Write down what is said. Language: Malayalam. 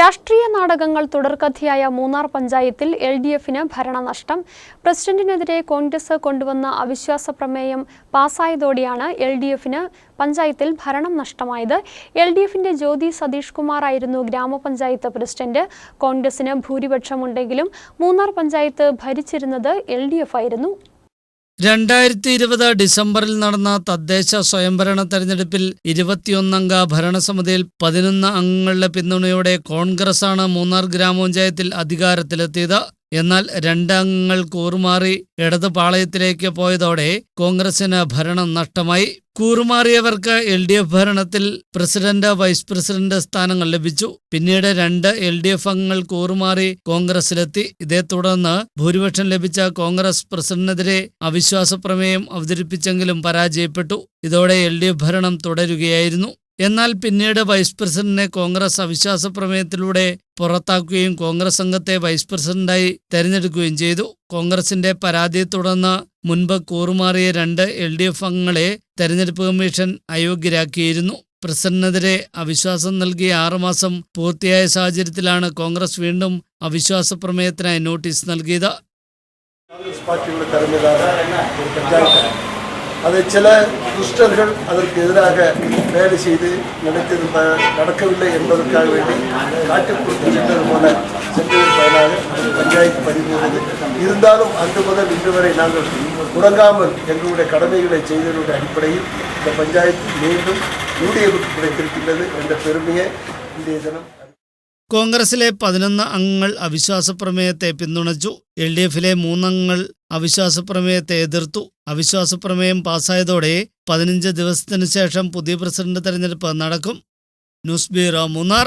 രാഷ്ട്രീയ നാടകങ്ങൾ തുടർക്കഥയായ മൂന്നാർ പഞ്ചായത്തിൽ എൽ ഡി എഫിന് ഭരണനഷ്ടം. പ്രസിഡന്റിനെതിരെ കോൺഗ്രസ് കൊണ്ടുവന്ന അവിശ്വാസ പ്രമേയം പാസ്സായതോടെയാണ് എൽ ഡി എഫിന് പഞ്ചായത്തിൽ ഭരണം നഷ്ടമായത്. എൽ ഡി എഫിന്റെ ജ്യോതി സതീഷ് കുമാർ ആയിരുന്നു ഗ്രാമപഞ്ചായത്ത് പ്രസിഡന്റ്. കോൺഗ്രസിന് ഭൂരിപക്ഷമുണ്ടെങ്കിലും മൂന്നാർ പഞ്ചായത്ത് ഭരിച്ചിരുന്നത് എൽ ഡി എഫ് ആയിരുന്നു. രണ്ടായിരത്തി ഇരുപത് ഡിസംബറിൽ നടന്ന തദ്ദേശ സ്വയംഭരണ തെരഞ്ഞെടുപ്പിൽ ഇരുപത്തിയൊന്നംഗ ഭരണസമിതിയിൽ പതിനൊന്ന് അംഗങ്ങളുടെ പിന്തുണയോടെ കോൺഗ്രസാണ് മൂന്നാർ ഗ്രാമപഞ്ചായത്തിൽ അധികാരത്തിലെത്തിയത്. എന്നാൽ രണ്ടംഗങ്ങൾ കൂറുമാറി ഇടത് പാളയത്തിലേക്ക് പോയതോടെ കോൺഗ്രസിന് ഭരണം നഷ്ടമായി. കൂറുമാറിയവർക്ക് എൽ ഡി എഫ് ഭരണത്തിൽ പ്രസിഡന്റ് വൈസ് പ്രസിഡന്റ് സ്ഥാനങ്ങൾ ലഭിച്ചു. പിന്നീട് രണ്ട് എൽ ഡി എഫ് അംഗങ്ങൾ കൂറുമാറി കോൺഗ്രസിലെത്തി ഇതേ തുടർന്ന് ഭൂരിപക്ഷം ലഭിച്ച കോൺഗ്രസ് പ്രസിഡന്റിനെതിരെ അവിശ്വാസ പ്രമേയം അവതരിപ്പിച്ചെങ്കിലും പരാജയപ്പെട്ടു. ഇതോടെ എൽ ഡി എഫ് ഭരണം തുടരുകയായിരുന്നു. എന്നാൽ പിന്നീട് വൈസ് പ്രസിഡന്റിനെ കോൺഗ്രസ് അവിശ്വാസ പ്രമേയത്തിലൂടെ പുറത്താക്കുകയും കോൺഗ്രസ് അംഗത്തെ വൈസ് പ്രസിഡന്റായി തെരഞ്ഞെടുക്കുകയും ചെയ്തു. കോൺഗ്രസിന്റെ പരാതിയെ തുടർന്ന് മുൻപ് കൂറുമാറിയ രണ്ട് എൽ ഡി എഫ് അംഗങ്ങളെ തെരഞ്ഞെടുപ്പ് കമ്മീഷൻ അയോഗ്യരാക്കിയിരുന്നു. പ്രസിഡന്റിനെതിരെ അവിശ്വാസം നൽകിയ ആറുമാസം പൂർത്തിയായ സാഹചര്യത്തിലാണ് കോൺഗ്രസ് വീണ്ടും അവിശ്വാസ പ്രമേയത്തിനായി നോട്ടീസ് നൽകിയത്. അത് ചില தலைமையிலான ஒரு பஞ்சாயத்து அதை சில துஷ்டர்கள் அதற்கு எதிராக வேலை செய்து நினைத்திருந்த நடக்கவில்லை என்பதற்காக வேண்டி காட்டுக்குள் சென்றது போல சென்றதன் பயனாக அந்த பஞ்சாயத்து பறிபோனது இருந்தாலும் அன்று முதல் இன்று வரை நாங்கள் முடங்காமல் எங்களுடைய கடமைகளை செய்ததனுடைய அடிப்படையில் இந்த பஞ்சாயத்து மீண்டும் யூடிஎஃப்க்கு கிடைத்திருக்கின்றது என்ற பெருமையை இன்றைய தினம் കോൺഗ്രസിലെ പതിനൊന്ന് അംഗങ്ങൾ അവിശ്വാസ പ്രമേയത്തെ പിന്തുണച്ചു എൽ ഡി എഫിലെ മൂന്നംഗങ്ങൾ അവിശ്വാസ പ്രമേയത്തെ എതിർത്തു അവിശ്വാസ പ്രമേയം പാസ്സായതോടെ പതിനഞ്ച് ദിവസത്തിനു ശേഷം പുതിയ പ്രസിഡന്റ് തെരഞ്ഞെടുപ്പ് നടക്കും. News bureau Munnar.